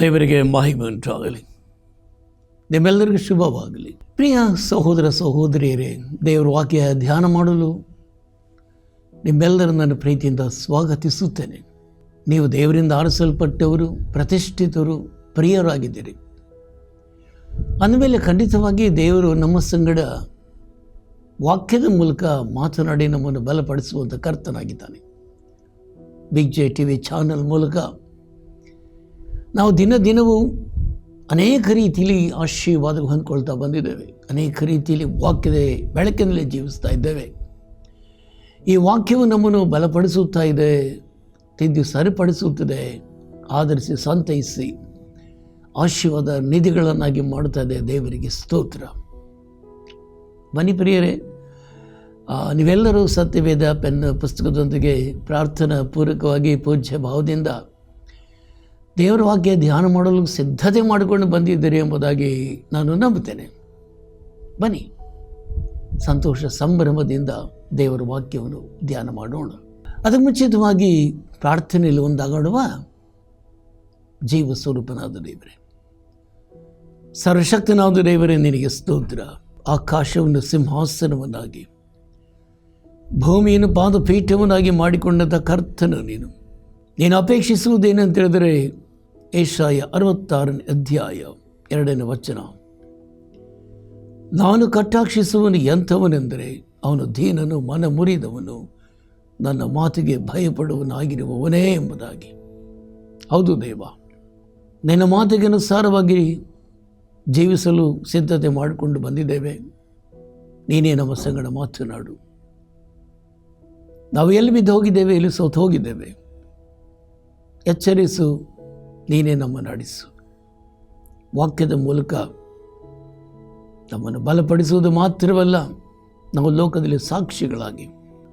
ದೇವರಿಗೆ ಮಹಿಮೆ ಉಂಟಾಗಲಿ. ನಿಮ್ಮೆಲ್ಲರಿಗೂ ಶುಭವಾಗಲಿ. ಪ್ರಿಯ ಸಹೋದರ ಸಹೋದರಿಯರೇ, ದೇವರ ವಾಕ್ಯ ಧ್ಯಾನ ಮಾಡಲು ನಿಮ್ಮೆಲ್ಲರನ್ನು ಪ್ರೀತಿಯಿಂದ ಸ್ವಾಗತಿಸುತ್ತೇನೆ. ನೀವು ದೇವರಿಂದ ಆರಿಸಲ್ಪಟ್ಟವರು, ಪ್ರತಿಷ್ಠಿತರು, ಪ್ರಿಯರಾಗಿದ್ದೀರಿ. ಅಂದಮೇಲೆ ಖಂಡಿತವಾಗಿ ದೇವರು ನಮ್ಮ ಸಂಗಡ ವಾಕ್ಯದ ಮೂಲಕ ಮಾತನಾಡಿ ನಮ್ಮನ್ನು ಬಲಪಡಿಸುವಂಥ ಕರ್ತನಾಗಿದ್ದಾನೆ. Big J T V channel ಮೂಲಕ ನಾವು ದಿನ ದಿನವೂ ಅನೇಕ ರೀತಿಯಲ್ಲಿ ಆಶೀರ್ವಾದಗಳು ಹೊಂದ್ಕೊಳ್ತಾ ಬಂದಿದ್ದೇವೆ. ಅನೇಕ ರೀತಿಯಲ್ಲಿ ವಾಕ್ಯದ ಬೆಳಕಿನಲ್ಲಿ ಜೀವಿಸ್ತಾ ಇದ್ದೇವೆ. ಈ ವಾಕ್ಯವು ನಮ್ಮನ್ನು ಬಲಪಡಿಸುತ್ತಾ ಇದೆ, ತಿದ್ದು ಸರಿಪಡಿಸುತ್ತದೆ, ಆಧರಿಸಿ ಸಂತೈಸಿ, ಆಶೀರ್ವಾದ ನಿಧಿಗಳನ್ನಾಗಿ ಮಾಡುತ್ತಾ ಇದೆ ದೇವರಿಗೆ ಸ್ತೋತ್ರ. ಬನ್ನಿ ಪ್ರಿಯರೇ ನೀವೆಲ್ಲರೂ ಸತ್ಯವೇದ ಪೆನ್ ಪುಸ್ತಕದೊಂದಿಗೆ ಪ್ರಾರ್ಥನಾ ಪೂರ್ವಕವಾಗಿ ಪೂಜ್ಯ ಭಾವದಿಂದ ದೇವರ ವಾಕ್ಯ ಧ್ಯಾನ ಮಾಡಲು ಸಿದ್ಧತೆ ಮಾಡಿಕೊಂಡು ಬಂದಿದ್ದೀರಿ ಎಂಬುದಾಗಿ ನಾನು ನಂಬುತ್ತೇನೆ. ಬನ್ನಿ. ಸಂತೋಷ ಸಂಭ್ರಮದಿಂದ ದೇವರ ವಾಕ್ಯವನ್ನು ಧ್ಯಾನ ಮಾಡೋಣ. ಅದಕ್ಕೆ ಮುಂಚಿತವಾಗಿ ಪ್ರಾರ್ಥನೆಯಲ್ಲಿ ಒಂದಾಗಡುವ ಜೀವ ಸ್ವರೂಪನಾದ ದೇವರೇ. ಸರ್ವಶಕ್ತನಾದ ದೇವರೇ, ನಿನಗೆ ಸ್ತೋತ್ರ. ಆಕಾಶವನ್ನು ಸಿಂಹಾಸನವನ್ನಾಗಿ, ಭೂಮಿಯನ್ನು ಪಾದಪೀಠವನ್ನಾಗಿ ಮಾಡಿಕೊಂಡಂಥ ಕರ್ತನು ನೀನು. ನೀನು ಅಪೇಕ್ಷಿಸುವುದೇನಂತ ಹೇಳಿದರೆ ಏಷಾಯ ಅರವತ್ತಾರನೇ ಅಧ್ಯಾಯ ಎರಡನೇ ವಚನ. ನಾನು ಕಟಾಕ್ಷಿಸುವನು ಎಂಥವನೆಂದರೆ ಅವನು ದೀನನು ಮನ ಮುರಿದವನು ನನ್ನ ಮಾತಿಗೆ ಭಯಪಡುವನಾಗಿರುವವನೇ ಎಂಬುದಾಗಿ. ಹೌದು ದೇವ, ನಿನ್ನ ಮಾತಿಗೆ ಅನುಸಾರವಾಗಿ ಜೀವಿಸಲು ಸಿದ್ಧತೆ ಮಾಡಿಕೊಂಡು ಬಂದಿದ್ದೇವೆ. ನೀನೇ ನಮ್ಮ ಸಂಗಡ ಮಾತನಾಡು. ನಾವು ಎಲ್ಲಿ ಬಿದ್ದು ಹೋಗಿದ್ದೇವೆ, ಎಲ್ಲಿ ಸೋತು ಹೋಗಿದ್ದೇವೆ. ಎಚ್ಚರಿಸು ನೀನೇ ನಮ್ಮನ್ನು ನಡೆಸು ವಾಕ್ಯದ ಮೂಲಕ ನಮ್ಮನ್ನು ಬಲಪಡಿಸುವುದು ಮಾತ್ರವಲ್ಲ, ನಾವು ಲೋಕದಲ್ಲಿ ಸಾಕ್ಷಿಗಳಾಗಿ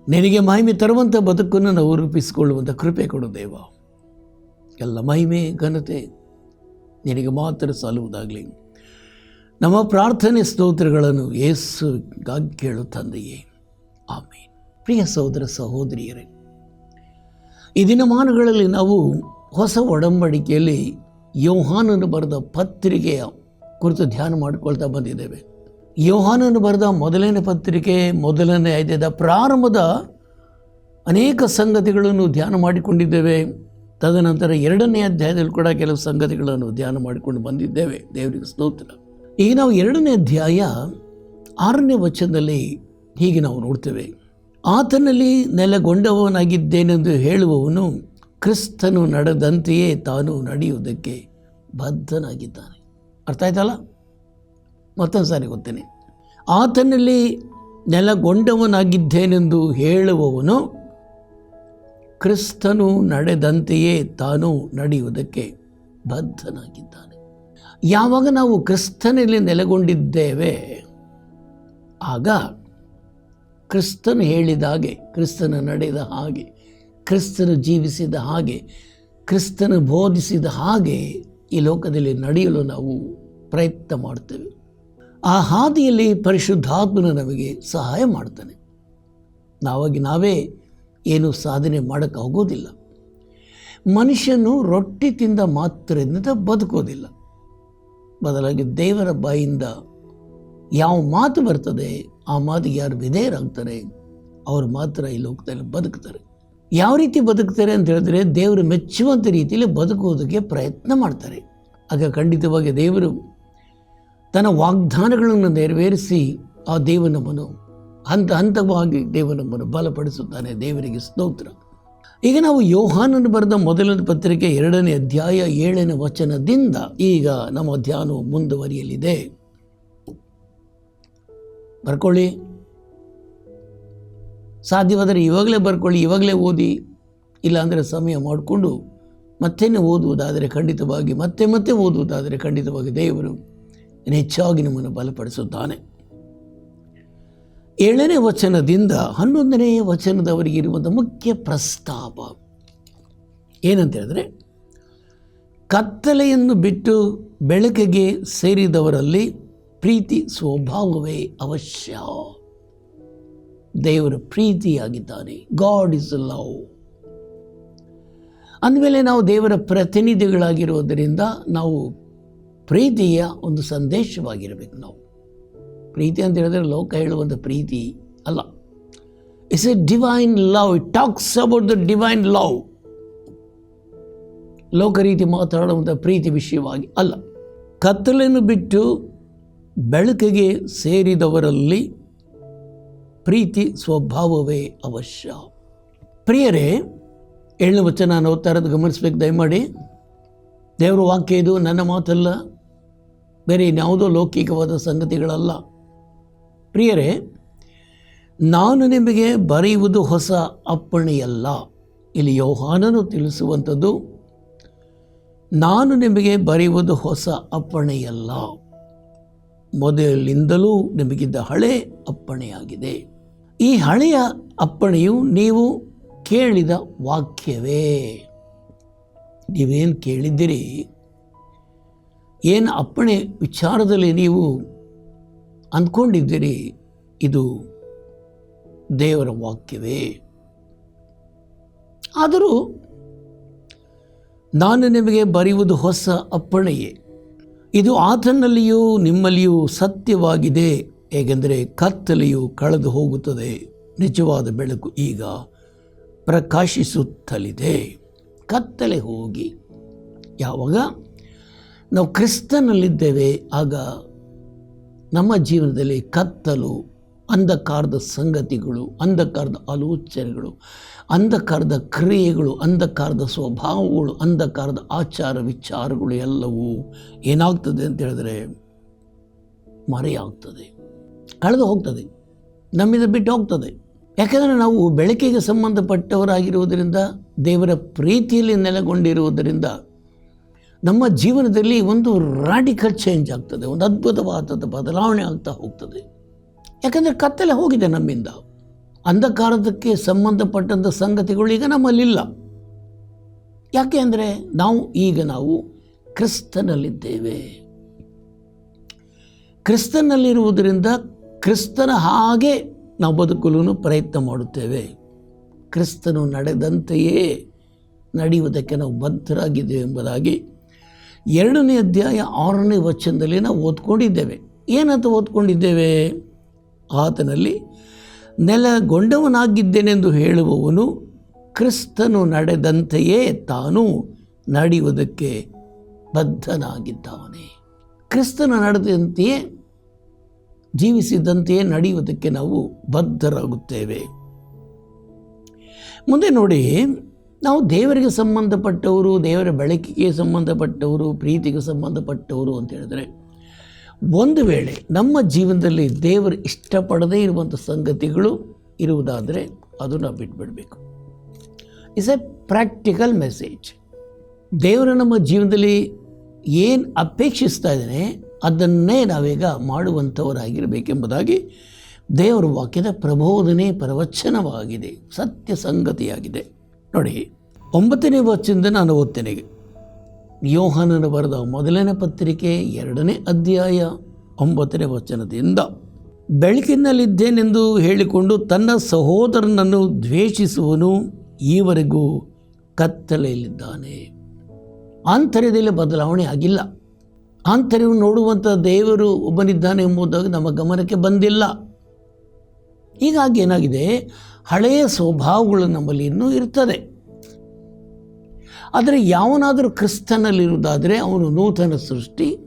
ನಿನಗೆ ಮಹಿಮೆ ತರುವಂಥ ಬದುಕನ್ನು ನಾವು ರೂಪಿಸಿಕೊಳ್ಳುವಂಥ ಕೃಪೆ ಕೊಡು ದೇವ. ಎಲ್ಲ ಮಹಿಮೆ, ಘನತೆ ನಿನಗೆ ಮಾತ್ರ ಸಾಲುವುದಾಗಲಿ. ನಮ್ಮ ಪ್ರಾರ್ಥನೆ ಸ್ತೋತ್ರಗಳನ್ನು ಯೇಸುಗಾಗಿ ಕೇಳು ತಂದೆಯೇ. ಆಮೇಲೆ ಪ್ರಿಯ ಸಹೋದರ ಸಹೋದರಿಯರೇ, ಈ ದಿನಮಾನಗಳಲ್ಲಿ ನಾವು ಹೊಸ ಒಡಂಬಡಿಕೆಯಲ್ಲಿ ಯೋಹಾನನು ಬರೆದ ಪತ್ರಿಕೆಯ ಕುರಿತು ಧ್ಯಾನ ಮಾಡಿಕೊಳ್ತಾ ಬಂದಿದ್ದೇವೆ. ಯೋಹಾನನು ಬರೆದ ಮೊದಲನೇ ಪತ್ರಿಕೆ, ಮೊದಲನೇ ಅಧ್ಯಾಯದ ಪ್ರಾರಂಭದ ಅನೇಕ ಸಂಗತಿಗಳನ್ನು ಧ್ಯಾನ ಮಾಡಿಕೊಂಡಿದ್ದೇವೆ. ತದನಂತರ ಎರಡನೇ ಅಧ್ಯಾಯದಲ್ಲಿ ಕೂಡ ಕೆಲವು ಸಂಗತಿಗಳನ್ನು ಧ್ಯಾನ ಮಾಡಿಕೊಂಡು ಬಂದಿದ್ದೇವೆ. ದೇವರಿಗೆ ಸ್ತೋತ್ರ. ಈಗ ನಾವು ಎರಡನೇ ಅಧ್ಯಾಯ ಆರನೇ ವಚನದಲ್ಲಿ ಹೀಗೆ ನಾವು ನೋಡ್ತೇವೆ. ಆತನಲ್ಲಿ ನೆಲೆಗೊಂಡವನಾಗಿದ್ದೇನೆಂದು ಹೇಳುವವನು ಕ್ರಿಸ್ತನು ನಡೆದಂತೆಯೇ ತಾನು ನಡೆಯುವುದಕ್ಕೆ ಬದ್ಧನಾಗಿದ್ದಾನೆ. ಅರ್ಥ ಆಯ್ತಲ್ಲ? ಮತ್ತೊಂದು ಸಾರಿ ಗೊತ್ತೇನೆ ಆತನಲ್ಲಿ ನೆಲಗೊಂಡವನಾಗಿದ್ದೇನೆಂದು ಹೇಳುವವನು ಕ್ರಿಸ್ತನು ನಡೆದಂತೆಯೇ ತಾನು ನಡೆಯುವುದಕ್ಕೆ ಬದ್ಧನಾಗಿದ್ದಾನೆ. ಯಾವಾಗ ನಾವು ಕ್ರಿಸ್ತನಲ್ಲಿ ನೆಲೆಗೊಂಡಿದ್ದೇವೆ, ಆಗ ಕ್ರಿಸ್ತನು ಹೇಳಿದ ಹಾಗೆ, ಕ್ರಿಸ್ತನು ನಡೆದ ಹಾಗೆ ಕ್ರಿಸ್ತನು ಜೀವಿಸಿದ ಹಾಗೆ, ಕ್ರಿಸ್ತನು ಬೋಧಿಸಿದ ಹಾಗೆ ಈ ಲೋಕದಲ್ಲಿ ನಡೆಯಲು ನಾವು ಪ್ರಯತ್ನ ಮಾಡ್ತೇವೆ ಆ ಹಾದಿಯಲ್ಲಿ ಪರಿಶುದ್ಧಾತ್ಮನ ನಮಗೆ ಸಹಾಯ ಮಾಡ್ತಾನೆ ನಾವಾಗಿ ನಾವೇ ಏನು ಸಾಧನೆ ಮಾಡೋಕ್ಕೆ ಆಗೋದಿಲ್ಲ ಮನುಷ್ಯನು ರೊಟ್ಟಿ ತಿಂದ ಮಾತ್ರದಿಂದ ಬದುಕೋದಿಲ್ಲ. ಬದಲಾಗಿ ದೇವರ ಬಾಯಿಂದ ಯಾವ ಮಾತು ಬರ್ತದೆ, ಆ ಮಾತಿಗೆ ಯಾರು ವಿಧೇಯರಾಗ್ತಾರೆ, ಅವರು ಮಾತ್ರ ಈ ಲೋಕದಲ್ಲಿ ಬದುಕ್ತಾರೆ. ಯಾವ ರೀತಿ ಬದುಕ್ತಾರೆ ಅಂತ ಹೇಳಿದ್ರೆ ದೇವರು ಮೆಚ್ಚುವಂಥ ರೀತಿಯಲ್ಲಿ ಬದುಕುವುದಕ್ಕೆ ಪ್ರಯತ್ನ ಮಾಡ್ತಾರೆ. ಆಗ ಖಂಡಿತವಾಗಿ ದೇವರು ತನ್ನ ವಾಗ್ದಾನಗಳನ್ನು ನೆರವೇರಿಸಿ ಆ ದೇವನೊಬ್ಬನು ಹಂತ ಹಂತವಾಗಿ ದೇವನೊಬ್ಬನು ಬಲಪಡಿಸುತ್ತಾನೆ, ದೇವರಿಗೆ ಸ್ತೋತ್ರ. ಈಗ ನಾವು ಯೋಹಾನನ್ನು ಬರೆದ ಮೊದಲನೇ ಪತ್ರಿಕೆ ಎರಡನೇ ಅಧ್ಯಾಯ ಏಳನೇ ವಚನದಿಂದ ಈಗ ನಮ್ಮ ಧ್ಯಾನವು ಮುಂದುವರಿಯಲಿದೆ. ಬರ್ಕೊಳ್ಳಿ. ಸಾಧ್ಯವಾದರೆ ಇವಾಗಲೇ ಬರ್ಕೊಳ್ಳಿ, ಇವಾಗಲೇ ಓದಿ. ಇಲ್ಲಾಂದರೆ ಸಮಯ ಮಾಡಿಕೊಂಡು ಮತ್ತೇನೆ ಓದುವುದಾದರೆ ಖಂಡಿತವಾಗಿ, ಮತ್ತೆ ಮತ್ತೆ ಓದುವುದಾದರೆ ಖಂಡಿತವಾಗಿ ದೇವರು ಹೆಚ್ಚಾಗಿ ನಿಮ್ಮನ್ನು ಬಲಪಡಿಸುತ್ತಾನೆ. ಏಳನೇ ವಚನದಿಂದ ಹನ್ನೊಂದನೇ ವಚನದವರಿಗೆ ಇರುವಂಥ ಮುಖ್ಯ ಪ್ರಸ್ತಾಪ. ಏನಂತ ಹೇಳಿದ್ರೆ ಕತ್ತಲೆಯನ್ನು ಬಿಟ್ಟು ಬೆಳಕಿಗೆ ಸೇರಿದವರಲ್ಲಿ ಪ್ರೀತಿ ಸ್ವಭಾವವೇ ಅವಶ್ಯ. ದೇವರು ಪ್ರೀತಿಯಾಗಿದ್ದಾನೆ. ಗಾಡ್ ಇಸ್ ಲವ್ ಅಂದಮೇಲೆ ನಾವು ದೇವರ ಪ್ರತಿನಿಧಿಗಳಾಗಿರೋದರಿಂದ ನಾವು ಪ್ರೀತಿಯ ಒಂದು ಸಂದೇಶವಾಗಿರಬೇಕು ನಾವು. ಪ್ರೀತಿ ಅಂತ ಹೇಳಿದ್ರೆ ಲೋಕ ಹೇಳುವಂಥ ಪ್ರೀತಿ ಅಲ್ಲ. It's a divine love it talks about the divine love ಲೋಕ ರೀತಿ ಮಾತಾಡುವಂಥ ಪ್ರೀತಿ ವಿಷಯವಾಗಿ ಅಲ್ಲ. ಕತ್ತಲನ್ನು ಬಿಟ್ಟು ಬೆಳಕಿಗೆ ಸೇರಿದವರಲ್ಲಿ ಪ್ರೀತಿ ಸ್ವಭಾವವೇ ಅವಶ್ಯ. ಪ್ರಿಯರೇ, ಏಳನೇ ವಚನ ನಾನು ಓದ್ತಾ ಇರೋದು ಗಮನಿಸ್ಬೇಕು, ದಯಮಾಡಿ. ದೇವರ ವಾಕ್ಯ ಇದು, ನನ್ನ ಮಾತಲ್ಲ, ಬೇರೆ ಇನ್ಯಾವುದೋ ಲೌಕಿಕವಾದ ಸಂಗತಿಗಳಲ್ಲ. ಪ್ರಿಯರೇ, ನಾನು ನಿಮಗೆ ಬರೆಯುವುದು ಹೊಸ ಅಪ್ಪಣೆಯಲ್ಲ. ಇಲ್ಲಿ ಯೋಹಾನನು ತಿಳಿಸುವಂಥದ್ದು, ನಾನು ನಿಮಗೆ ಬರೆಯುವುದು ಹೊಸ ಅಪ್ಪಣೆಯಲ್ಲ. ಮೊದಲಿಂದಲೂ ನಿಮಗಿದ್ದ ಹಳೆ ಅಪ್ಪಣೆಯಾಗಿದೆ. ಈ ಹಳೆಯ ಅಪ್ಪಣೆಯು ನೀವು ಕೇಳಿದ ವಾಕ್ಯವೇ. ನೀವೇನು ಕೇಳಿದ್ದೀರಿ? ಏನು ಅಪ್ಪಣೆ ವಿಚಾರದಲ್ಲಿ ನೀವು ಅಂದ್ಕೊಂಡಿದ್ದೀರಿ? ಇದು ದೇವರ ವಾಕ್ಯವೇ. ಆದರೂ ನಾನು ನಿಮಗೆ ಬರೆಯುವುದು ಹೊಸ ಅಪ್ಪಣೆಯೇ. ಇದು ಆತನಲ್ಲಿಯೂ ನಿಮ್ಮಲ್ಲಿಯೂ ಸತ್ಯವಾಗಿದೆ. ಏಕೆಂದರೆ ಕತ್ತಲೆಯು ಕಳೆದು ಹೋಗುತ್ತದೆ. ನಿಜವಾದ ಬೆಳಕು ಈಗ ಪ್ರಕಾಶಿಸುತ್ತಲಿದೆ. ಕತ್ತಲೆ ಹೋಗಿ. ಯಾವಾಗ? ನಾವು ಕ್ರಿಸ್ತನಲ್ಲಿದ್ದೇವೆ. ಆಗ ನಮ್ಮ ಜೀವನದಲ್ಲಿ ಕತ್ತಲು, ಅಂಧಕಾರದ ಸಂಗತಿಗಳು, ಅಂಧಕಾರದ ಆಲೋಚನೆಗಳು, ಅಂಧಕಾರದ ಕ್ರಿಯೆಗಳು, ಅಂಧಕಾರದ ಸ್ವಭಾವಗಳು, ಅಂಧಕಾರದ ಆಚಾರ ವಿಚಾರಗಳು ಎಲ್ಲವೂ ಏನಾಗ್ತದೆ ಅಂತ ಹೇಳಿದ್ರೆ ಮರೆಯಾಗ್ತದೆ. ಕಳೆದು ಹೋಗ್ತದೆ. ನಮ್ಮಿಂದ ಬಿಟ್ಟು ಹೋಗ್ತದೆ. ಯಾಕೆಂದರೆ ನಾವು ಬೆಳಕಿಗೆ ಸಂಬಂಧಪಟ್ಟವರಾಗಿರುವುದರಿಂದ, ದೇವರ ಪ್ರೀತಿಯಲ್ಲಿ ನೆಲೆಗೊಂಡಿರುವುದರಿಂದ ನಮ್ಮ ಜೀವನದಲ್ಲಿ ಒಂದು ರಾಡಿಕಲ್ ಚೇಂಜ್ ಆಗ್ತದೆ. ಒಂದು ಅದ್ಭುತವಾದ ಬದಲಾವಣೆ ಆಗ್ತಾ ಹೋಗ್ತದೆ. ಯಾಕಂದರೆ ಕತ್ತಲೆ ಹೋಗಿದೆ ನಮ್ಮಿಂದ. ಅಂಧಕಾರದಕ್ಕೆ ಸಂಬಂಧಪಟ್ಟಂಥ ಸಂಗತಿಗಳು ಈಗ ನಮ್ಮಲ್ಲಿಲ್ಲ. ಯಾಕೆ ಅಂದರೆ ನಾವು ಈಗ ನಾವು ಕ್ರಿಸ್ತನಲ್ಲಿದ್ದೇವೆ. ಕ್ರಿಸ್ತನಲ್ಲಿರುವುದರಿಂದ ಕ್ರಿಸ್ತನ ಹಾಗೆ ನಾವು ಬದುಕಲು ಪ್ರಯತ್ನ ಮಾಡುತ್ತೇವೆ. ಕ್ರಿಸ್ತನು ನಡೆದಂತೆಯೇ ನಡೆಯುವುದಕ್ಕೆ ನಾವು ಬದ್ಧರಾಗಿದ್ದೇವೆ ಎಂಬುದಾಗಿ ಎರಡನೇ ಅಧ್ಯಾಯ ಆರನೇ ವಚನದಲ್ಲಿ ನಾವು ಓದ್ಕೊಂಡಿದ್ದೇವೆ. ಏನಂತ ಓದ್ಕೊಂಡಿದ್ದೇವೆ? ಆತನಲ್ಲಿ ನೆಲಗೊಂಡವನಾಗಿದ್ದೇನೆಂದು ಹೇಳುವವನು ಕ್ರಿಸ್ತನು ನಡೆದಂತೆಯೇ ತಾನು ನಡೆಯುವುದಕ್ಕೆ ಬದ್ಧನಾಗಿದ್ದಾನೆ. ಕ್ರಿಸ್ತನು ನಡೆದಂತೆಯೇ ಜೀವಿಸಿದಂತೆಯೇ ನಡೆಯುವುದಕ್ಕೆ ನಾವು ಬದ್ಧರಾಗುತ್ತೇವೆ. ಮುಂದೆ ನೋಡಿ, ನಾವು ದೇವರಿಗೆ ಸಂಬಂಧಪಟ್ಟವರು, ದೇವರ ಬೆಳಕಿಗೆ ಸಂಬಂಧಪಟ್ಟವರು, ಪ್ರೀತಿಗೆ ಸಂಬಂಧಪಟ್ಟವರು ಅಂತ ಹೇಳಿದ್ರೆ, ಒಂದು ವೇಳೆ ನಮ್ಮ ಜೀವನದಲ್ಲಿ ದೇವರು ಇಷ್ಟಪಡದೇ ಇರುವಂಥ ಸಂಗತಿಗಳು ಇರುವುದಾದರೆ ಅದು ನಾವು ಬಿಟ್ಬಿಡಬೇಕು. ಇಸ್ ಎ ಪ್ರಾಕ್ಟಿಕಲ್ ಮೆಸೇಜ್ ದೇವರು ನಮ್ಮ ಜೀವನದಲ್ಲಿ ಏನು ಅಪೇಕ್ಷಿಸ್ತಾ ಇದ್ದಾನೆ ಅದನ್ನೇ ನಾವೀಗ ಮಾಡುವಂಥವರಾಗಿರಬೇಕೆಂಬುದಾಗಿ ದೇವರ ವಾಕ್ಯದ ಪ್ರಬೋಧನೆ ಪ್ರವಚನವಾಗಿದೆ, ಸತ್ಯ ಸಂಗತಿಯಾಗಿದೆ. ನೋಡಿ, ಒಂಬತ್ತನೇ ವಚನದಿಂದ ನಾನು ಓದ್ತೇನೆ ಯೋಹಾನನ ಬರೆದ ಮೊದಲನೇ ಪತ್ರಿಕೆ, ಎರಡನೇ ಅಧ್ಯಾಯ, ಒಂಬತ್ತನೇ ವಚನದಿಂದ. ಬೆಳಕಿನಲ್ಲಿದ್ದೇನೆಂದು ಹೇಳಿಕೊಂಡು ತನ್ನ ಸಹೋದರನನ್ನು ದ್ವೇಷಿಸುವನು ಈವರೆಗೂ ಕತ್ತಲೆಯಲ್ಲಿದ್ದಾನೆ. ಆಂತರ್ಯದಲ್ಲಿ ಬದಲಾವಣೆ ಆಗಿಲ್ಲ. ಆಂತರ್ಯವನ್ನು ನೋಡುವಂಥ ದೇವರು ಒಬ್ಬನಿದ್ದಾನೆ ಎಂಬುದಾಗಿ ನಮ್ಮ ಗಮನಕ್ಕೆ ಬಂದಿಲ್ಲ. ಹೀಗಾಗಿ ಏನಾಗಿದೆ? ಹಳೆಯ ಸ್ವಭಾವಗಳು ನಮ್ಮಲ್ಲಿ ಇನ್ನೂ ಇರ್ತದೆ. ಆದರೆ ಯಾವನಾದರೂ ಕ್ರಿಸ್ತನಲ್ಲಿರುವುದಾದರೆ ಅವನು ನೂತನ ಸೃಷ್ಟಿ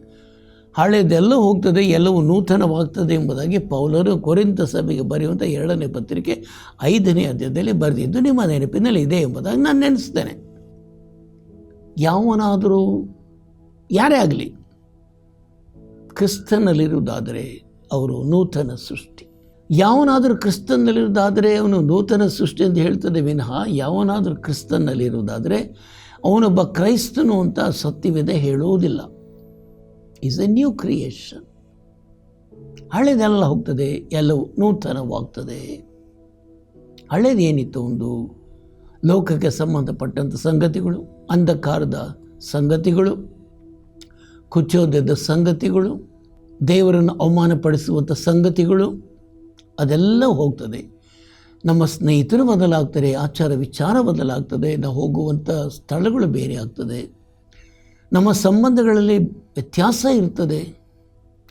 ಹಳೆಯದೆಲ್ಲ ಹೋಗ್ತದೆ, ಎಲ್ಲವೂ ನೂತನವಾಗ್ತದೆ ಎಂಬುದಾಗಿ ಪೌಲರು ಕೊರಿಂತ ಸಭೆಗೆ ಬರೆಯುವಂಥ ಎರಡನೇ ಪತ್ರಿಕೆ ಐದನೇ ಅಧ್ಯಾಯದಲ್ಲಿ ಬರೆದಿದ್ದು ನಿಮ್ಮ ನೆನಪಿನಲ್ಲಿ ಇದೆ ಎಂಬುದಾಗಿ ನಾನು ನೆನೆಸ್ತೇನೆ. ಯಾವನಾದರೂ, ಯಾರೇ ಆಗಲಿ ಕ್ರಿಸ್ತನಲ್ಲಿರುವುದಾದರೆ ಅವರು ನೂತನ ಸೃಷ್ಟಿ. ಯಾವನಾದರೂ ಕ್ರಿಸ್ತನಲ್ಲಿರುವುದಾದರೆ ಅವನು ನೂತನ ಸೃಷ್ಟಿ ಅಂತ ಹೇಳ್ತದೆ ವಿನಃ ಯಾವನಾದರೂ ಕ್ರಿಸ್ತನಲ್ಲಿರುವುದಾದರೆ ಅವನೊಬ್ಬ ಕ್ರೈಸ್ತನು ಅಂತ ಸತ್ಯವಿದೆ ಹೇಳುವುದಿಲ್ಲ. ಈಸ್ ಎ ನ್ಯೂ ಕ್ರಿಯೇಷನ್ ಹಳೆದೆಲ್ಲ ಹೋಗ್ತದೆ, ಎಲ್ಲವೂ ನೂತನವಾಗ್ತದೆ. ಹಳೇದೇನಿತ್ತು ಒಂದು ಲೋಕಕ್ಕೆ ಸಂಬಂಧಪಟ್ಟಂಥ ಸಂಗತಿಗಳು, ಅಂಧಕಾರದ ಸಂಗತಿಗಳು ಕುಚ್ಚೋದ್ಯದ ಸಂಗತಿಗಳು, ದೇವರನ್ನು ಅವಮಾನಪಡಿಸುವಂಥ ಸಂಗತಿಗಳು, ಅದೆಲ್ಲ ಹೋಗ್ತದೆ. ನಮ್ಮ ಸ್ನೇಹಿತರು ಬದಲಾಗ್ತಾರೆ, ಆಚಾರ ವಿಚಾರ ಬದಲಾಗ್ತದೆ, ನಾವು ಹೋಗುವಂಥ ಸ್ಥಳಗಳು ಬೇರೆ ಆಗ್ತದೆ. ನಮ್ಮ ಸಂಬಂಧಗಳಲ್ಲಿ ವ್ಯತ್ಯಾಸ ಇರ್ತದೆ,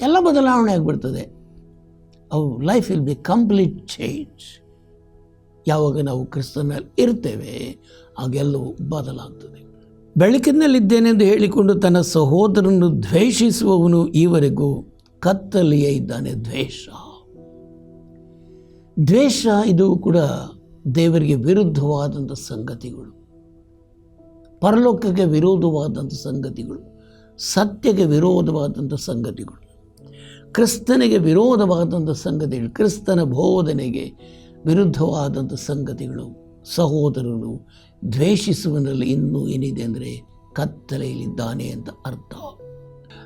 ಎಲ್ಲ ಬದಲಾವಣೆ ಆಗಿಬಿಡ್ತದೆ. ಅವು life will be complete change ಯಾವಾಗ ನಾವು ಕ್ರಿಸ್ತನಲ್ಲಿ ಇರ್ತೇವೆ ಆಗೆಲ್ಲವೂ ಬದಲಾಗ್ತದೆ. ಬೆಳಕಿನಲ್ಲಿದ್ದೇನೆಂದು ಹೇಳಿಕೊಂಡು ತನ್ನ ಸಹೋದರನ್ನು ದ್ವೇಷಿಸುವವನು ಈವರೆಗೂ ಕತ್ತಲೆಯೇ ಇದ್ದಾನೆ. ದ್ವೇಷ. ದ್ವೇಷ ಇದು ಕೂಡ ದೇವರಿಗೆ ವಿರುದ್ಧವಾದಂಥ ಸಂಗತಿಗಳು. ಪರಲೋಕಕ್ಕೆ ವಿರೋಧವಾದಂಥ ಸಂಗತಿಗಳು. ಸತ್ಯಕ್ಕೆ ವಿರೋಧವಾದಂಥ ಸಂಗತಿಗಳು. ಕ್ರಿಸ್ತನಿಗೆ ವಿರೋಧವಾದಂಥ ಸಂಗತಿಗಳು. ಕ್ರಿಸ್ತನ ಬೋಧನೆಗೆ ವಿರುದ್ಧವಾದಂಥ ಸಂಗತಿಗಳು. ಸಹೋದರನು ದ್ವೇಷಿಸುವನಲ್ಲಿ ಇನ್ನೂ ಏನಿದೆ ಅಂದರೆ ಕತ್ತಲೆಯಲ್ಲಿದ್ದಾನೆ ಅಂತ ಅರ್ಥ.